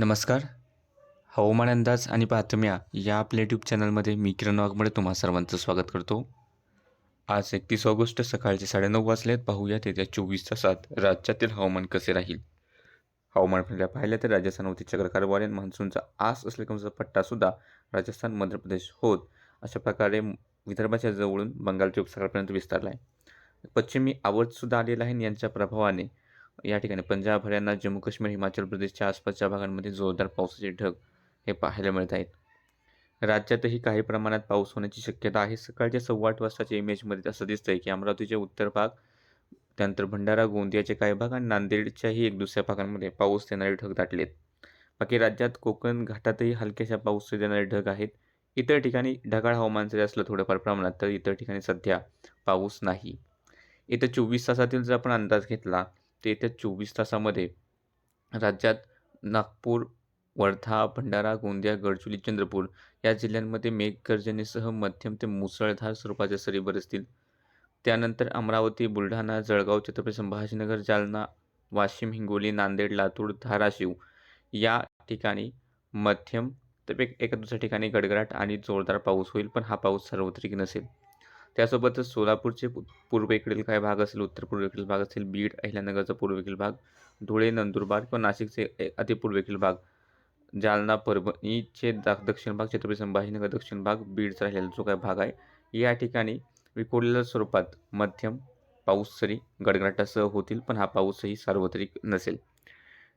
नमस्कार. हवामान अंदाज आणि बातम्या या आपल्या यूट्यूब चॅनलमध्ये मी किरण वाघमडे तुम्हा सर्वांचं स्वागत करतो. आज एकतीस ऑगस्ट सकाळचे साडेनऊ वाजले वाजलेत पाहूयात येत्या चोवीस तासात राज्यातील हवामान कसे राहील? हवामान खात्याला पाहिलं तर राजस्थान राजस्थानवरती चक्रकारवार आणि मान्सूनचा आस असलेला पट्टासुद्धा राजस्थान मध्य प्रदेश होत अशा प्रकारे विदर्भाच्या जवळून बंगालच्या उपसागरापर्यंत विस्तारला आहे. पश्चिमी आवडसुद्धा आलेला आहे आणि यांच्या प्रभावाने या ठिकाणी पंजाब हरियाणा जम्मू काश्मीर हिमाचल प्रदेशच्या आसपासच्या भागांमध्ये जोरदार पावसाचे ढग हे पाहायला मिळत आहेत. राज्यातही काही प्रमाणात पाऊस होण्याची शक्यता आहे. सकाळच्या सव्वा आठ वाजताच्या इमेजमध्ये असं दिसतंय की अमरावतीचे उत्तर भाग त्यानंतर भंडारा गोंदियाचे काही भाग आणि नांदेडच्याही एक दुसऱ्या भागांमध्ये पाऊस देणारे ढग दाटलेत. बाकी राज्यात कोकण घाटातही हलक्याशा पाऊस देणारे ढग आहेत. इतर ठिकाणी ढगाळ हवामान जरी असलं थोडंफार प्रमाणात तर इतर ठिकाणी सध्या पाऊस नाही. इथं चोवीस तासातील जर आपण अंदाज घेतला ते येत्या चोवीस तासामध्ये राज्यात नागपूर वर्धा भंडारा गोंदिया गडचिरोली चंद्रपूर या जिल्ह्यांमध्ये मेघगर्जनेसह मध्यम ते मुसळधार स्वरूपाच्या सरी बरसतील त्यानंतर अमरावती बुलढाणा जळगाव छत्रपती संभाजीनगर जालना वाशिम हिंगोली नांदेड लातूर धाराशिव या ठिकाणी मध्यम तर एक एका दुसऱ्या ठिकाणी गडगडाट आणि जोरदार पाऊस होईल पण हा पाऊस सार्वत्रिक नसेल. त्यासोबतच सोलापूरचे पूर्वेकडील काही भाग असेल उत्तर पूर्वेकडील भाग असेल बीड अहिल्यानगरचा पूर्वेकडील भाग धुळे नंदुरबार किंवा नाशिकचे ए- अतिपूर्वेकडील भाग जालना परभणीचे दक्षिण भाग छत्रपती संभाजीनगर दक्षिण भाग बीडचा राहिलेला जो काही भाग आहे या ठिकाणी विखुरलेल्या स्वरूपात मध्यम पाऊस सरी गडगडाटासह होतील पण हा पाऊसही सार्वत्रिक नसेल.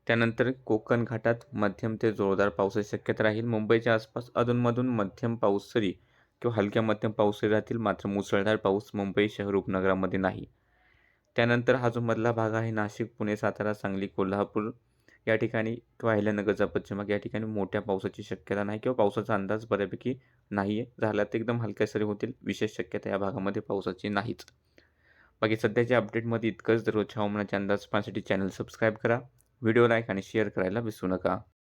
त्यानंतर कोकण घाटात मध्यम ते जोरदार पावसाची शक्यता राहील. मुंबईच्या आसपास अधूनमधून मध्यम पाऊस सरी किंवा हलक्या मध्यम पाऊसही राहतील मात्र मुसळधार पाऊस मुंबई शहर उपनगरामध्ये नाही. त्यानंतर हा जो मधला भाग आहे नाशिक पुणे सातारा सांगली कोल्हापूर या ठिकाणी किंवा अहिल्यानगरचा पश्चिम भाग या ठिकाणी मोठ्या पावसाची शक्यता नाही किंवा पावसाचा अंदाज बऱ्यापैकी नाही आहे झाला तर एकदम हलक्या सरी होतील विशेष शक्यता या भागामध्ये पावसाची नाहीच. बाकी सध्याच्या अपडेटमध्ये इतकंच. दररोजच्या हवामानाचे अंदाज पाहण्यासाठी चॅनल सबस्क्राईब करा व्हिडिओ लाईक आणि शेअर करायला विसरू नका.